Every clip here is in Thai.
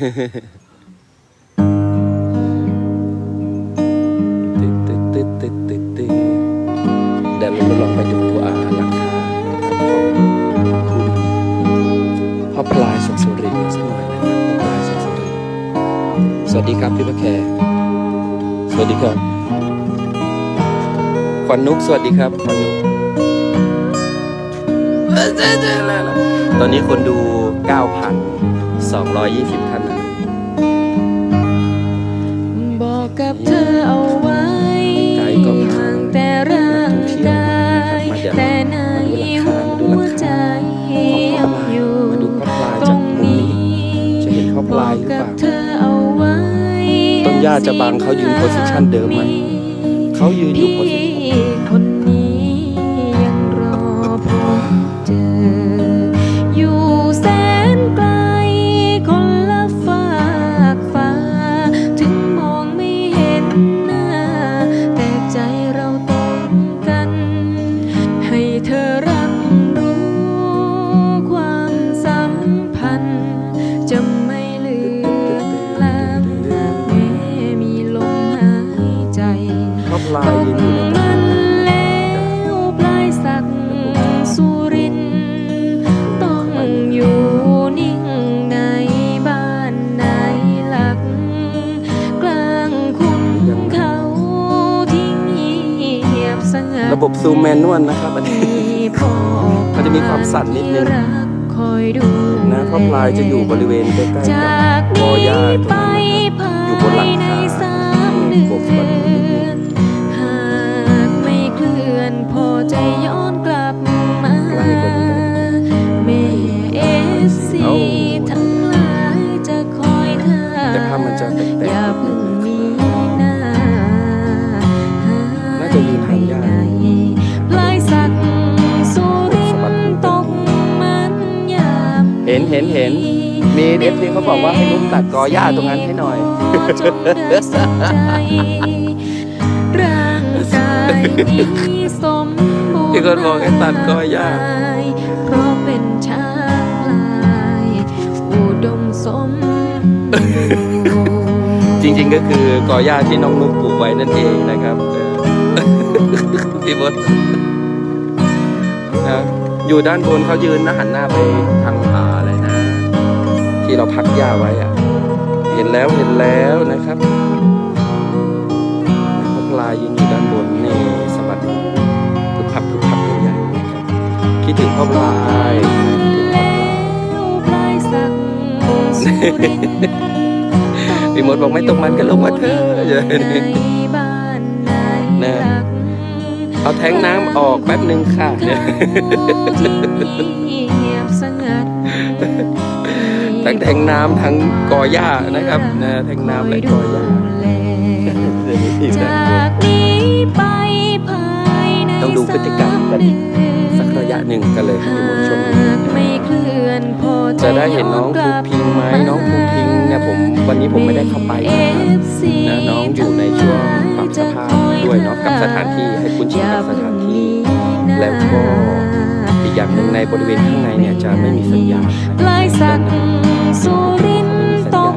ตึ๊ดตึ๊ดตึ๊ดตึ๊ดตึ๊ดตึ๊ดเดี๋ยวเราลองไปดูอาหลังคานะครับของคุณพ่อปลายสุขสุรินทร์สักหน่อยนะครับพ่อปลายสุขสุริย์สวัสดีครับพี่ประแคสวัสดีครับควันนุกสวัสดีครับควันนุกเอ้ยเจ๊เจ๊แล้วล่ะตอนนี้คนดู 9,220ท่าน กับเธอเอาไว้ไกลก็ห่างแต่ร่างกายแต่ในหัวใจคาของข้าวปลายอยู่ตรงนี้จะเห็นข้อปลายหรือเปบล่าอกกับเธอเอาไว้ต้นหญ้าจะบังเขายืนโพสิชันเดิมไหมเขายืนอยู่โพสิชัน วลนะครับอันนี้มันจะมีความสั่นนิดนึงคอยดูนะข้าวปลายจะอยู่บริเวณใกล้ๆกับจากกอหญ้านี้ตรงไปนั้นนะครับอยู่บนหลังภายในคาสามเดืบกสะบัดนิดนึองนหากไม่เคลื่อนพอใจย้อน ห็นเห็นเห็นมีเอฟซีเขาบอกว่าให้นุ๊กตัดกอหญ้าตรงนั้นให้หน่อยจงได้สนใจร่างกายนี้สมบูรณ์ที่คนบอกให้ตัดกอหญ้าเพราะเป็นช้างพลายอุดมสมบูรณ์จริงๆก็คือกอหญ้าที่น้องนุ๊กปลูกไว้นั่นเองนะครับเออพี่บดนะอยู่ด้านบนเขายืนนะหันหน้าไปทางผาอะไรนะที่ เราพักหญ้าไว้อะเห็นแล้วเห็นแล้วนะครับพวกลายยืนอยู่ด้านบนนี่สะบัดพึบพับพึบพับกันใหญ่นะครับคิดถึงพ่อพลายคิดถึงพ่อพลายแล้วปลายสักสุรินทร์พี่มดบอกไม่ตกมันก็ลงมาเถอะอย่าในบ้นะเอาแทงน้ำออกแป๊บหนึ่งค่ะ ที่เงียบสงัดทั้งแทงน้ำทั้งกอหญ้านะครับนะแทงน้ำและกอหญ้าแลเดี๋ยวนี้ทีมจด้านบานกนี้ไปภายในต้องดูพฤติกรรมกันสามเดือนสักระยะหนึ่งกันเลยให้มดชมหากไม่เคลื่อนพอจะได้เห็นน้องภูพิงไหมน้องภูพิงเนี่ยผมวันนี้ผมไม่ได้เข้าไปนะครับนะน้องอยู่ในช่วงปรับสภาพด้วยเนาะกับสถานที่ให้คุ้นชินกับสถานที่ แล้วก็ อีกอย่างหนึ่งในบริเวณข้างในเนี่ยจะไม่มีสัญญาณปลายสักสุรินตก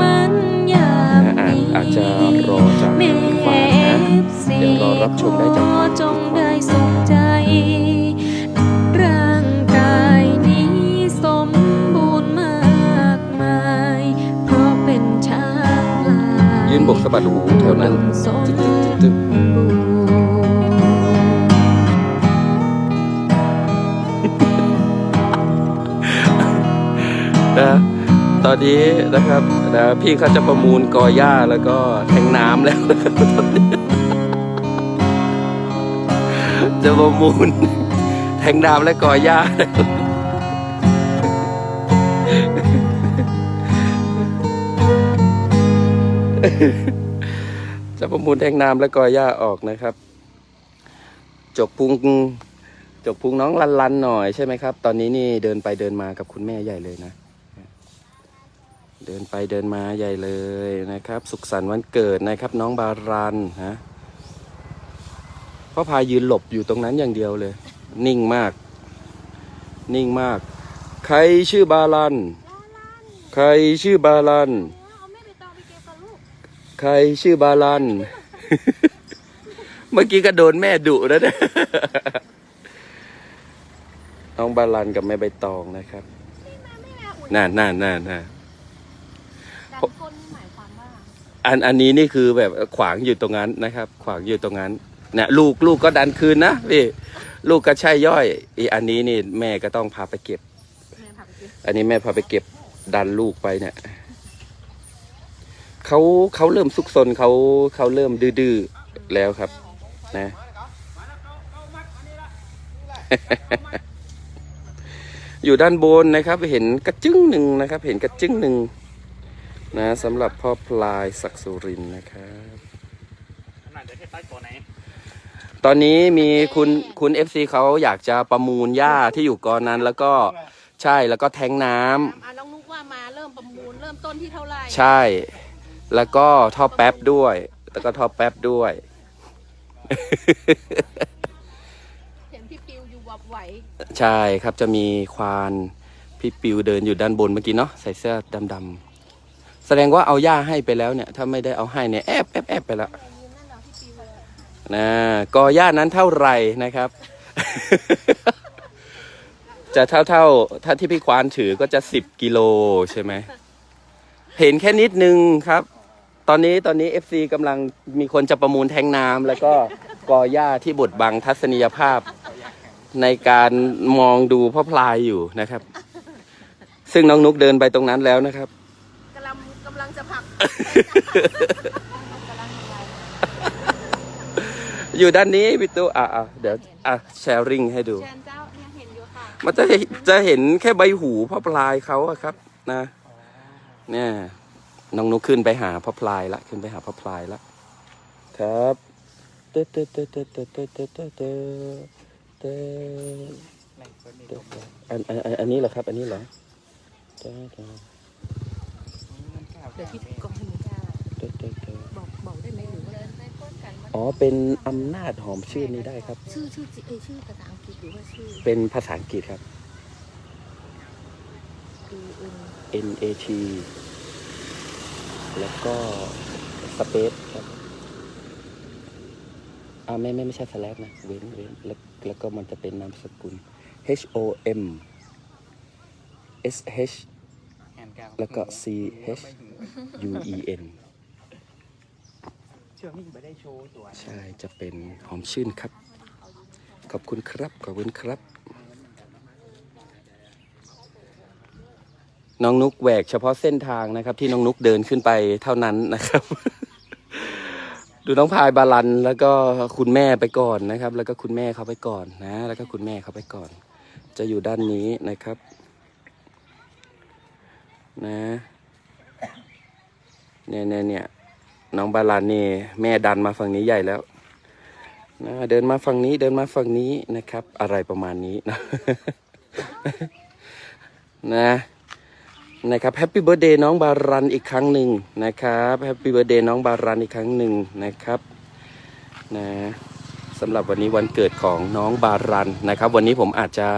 มันยามอาจจะรอจากแม่พี่ควานนะเดี๋ยวรอรับชมได้จากขอจงได้สุขใจร่างกายนี้สมบูรณ์มากมายเพราะเป็นช้างลายยืนบกสะบัดหูแถวนั้น อนนี้นะครับนะพี่เขาจะประมูลกอหญ้าแล้วก็แทงน้ำแล้วนะครับตอนนี้จะประมูลแทงน้ำและกอหญ้าจะประมูลแทงน้ำและกอหญ้าออกนะครับจกพุงจกพุงน้องลันลันๆหน่อยใช่ไหมครับ ตอนนี้นี่เดินไปเดินมากับคุณแม่ใหญ่เลยนะ เดินไปเดินมาใหญ่เลยนะครับ สุขสันต์วันเกิดนะครับน้องบารันฮะพ่อพายืนหลบอยู่ตรงนั้นอย่างเดียวเลย นิ่งมาก นิ่งมาก ใครชื่อบารัน ใครชื่อบาลัน ใครชื่อบาลัน เมื่อกี้ก็โดนแม่ดุแล้วนะน้องบาลันกับแม่ใบตองนะครับน่าไม่มาอุ่นน่าน่าน่าน่า ดันก้นหมายความว่า อันอันนี้นี่คือแบบขวางอยู่ตรงนั้นนะครับ ขวางอยู่ตรงนั้นเนี่ยลูกลูกก็ดันคืนนะพี่ลูกก็ใช่ย่อยอีอันนี้นี่แม่ก็ต้องพาไปเก็บแม่พาไปเก็บ อันนี้แม่พาไปเก็บดันลูกไปเนี่ยเขาเขาเริ่มซุกซนเขาเขาเริ่มดื้อๆแล้วครับ นะ อยู่ด้านบนนะครับ เห็นกระจึ้งหนึ่งนะครับ เห็นกระจึ้งหนึ่ง นะสำหรับพ่อพลายศักดิ์สุรินทร์นะครับขนาดจะแค่ใต้ตัวไหนตอนนี้มีคุณคุณเอฟซีเขาอยากจะประมูลหญ้าที่อยู่กอนนั้นแล้วก็ใช่แล้วก็แทงน้ำ อะน้องนุกว่ามาเริ่มประมูลเริ่มต้นที่เท่าไหร่ใช่ แล้วก็ท่อแป๊บด้วย แล้วก็ท่อแป๊บด้วย เห็นพี่ปิวอยู่วับไหวใช่ครับจะมีควานพี่ปิวเดินอยู่ด้านบนเมื่อกี้เนาะใส่เสื้อดำๆ แสดงว่าเอาหญ้าให้ไปแล้วเนี่ย ถ้าไม่ได้เอาให้เนี่ยแอบแอบแอบไปแล้วนะกอหญ้านั้นเท่าไหร่นะครับ จะเท่าเท่าถ้าที่พี่ควานถือก็จะสิบกิโลใช่ไหมเห็นแค่นิดนึงครับ ตอนนี้ตอนนี้ FC กำลังมีคนจะประมูลแทงน้ำแล้วก็กอหญ้าที่บดบังทัศนียภาพ ในการมองดูพ่อพลายอยู่นะครับ ซึ่งน้องนุกเดินไปตรงนั้นแล้วนะครับ งจะผลักอยู่ด้านนี้พี่ตู้อะอะเดี๋ยวอะแชร์ริงให้ดูเชิญเจ้าเนี่ยเห็นอยู่ค่ะมันจะเห็นจะเห็นแค่ใบหูพ่อพลายเขาอะครับ นะ เนี่ยน้องนุกขึ้นไปหาพ่อพลายละขึ้นไปหาพ่อพลายละครับเตอเตอเตอเตอเตอเตอเตอเตอเตอเตออันอันอันอันนี้เหรอครับ อันนี้เหรอเตอเตอเดี๋ยวพี่กองให้มึงจ้าเตอเตอเตอบอกบอกได้ไหมหรือว่าในก้นกันอ๋อ เป็นอำนาจหอมชื่นนี้ได้ครับ ชื่อชื่อเอยชื่อภาษาอังกฤษหรือว่าชื่อเป็นภาษาอังกฤษครับ E N N A T แล้วก็ space ครับ อ่าไม่ไม่ไม่ใช่ slash นะ เว้นเว้นแล้วแล้วก็มันจะเป็นนามสกุล H O M S H แล้วก็ C H U E N เชื่อมิ่งไปได้โชว์ตัวใช่จะเป็นหอมชื่นครับ ขอบคุณครับ ขอบคุณครับ น้องนุกแหวกเฉพาะเส้นทางนะครับ ที่น้องนุกเดินขึ้นไปเท่านั้นนะครับ ดูน้องพายบาลันแล้วก็คุณแม่ไปก่อนนะครับ แล้วก็คุณแม่เขาไปก่อนนะ แล้วก็คุณแม่เขาไปก่อน จะอยู่ด้านนี้นะครับ นะ เนี่ยเนี่ยเนี่ยน้องบาลันนี่แม่ดันมาฝั่งนี้ใหญ่แล้วนะเดินมาฝั่งนี้เดินมาฝั่งนี้นะครับ อะไรประมาณนี้นะนะนะครับแฮปปี้เบิร์ดเดย์น้องบารันอีกครั้งหนึ่งนะครับแฮปปี้เบิร์ดเดย์น้องบารันอีกครั้งหนึ่งนะครับนะสำหรับวันนี้วันเกิดของน้องบารันนะครับ วันนี้ผมอาจจะ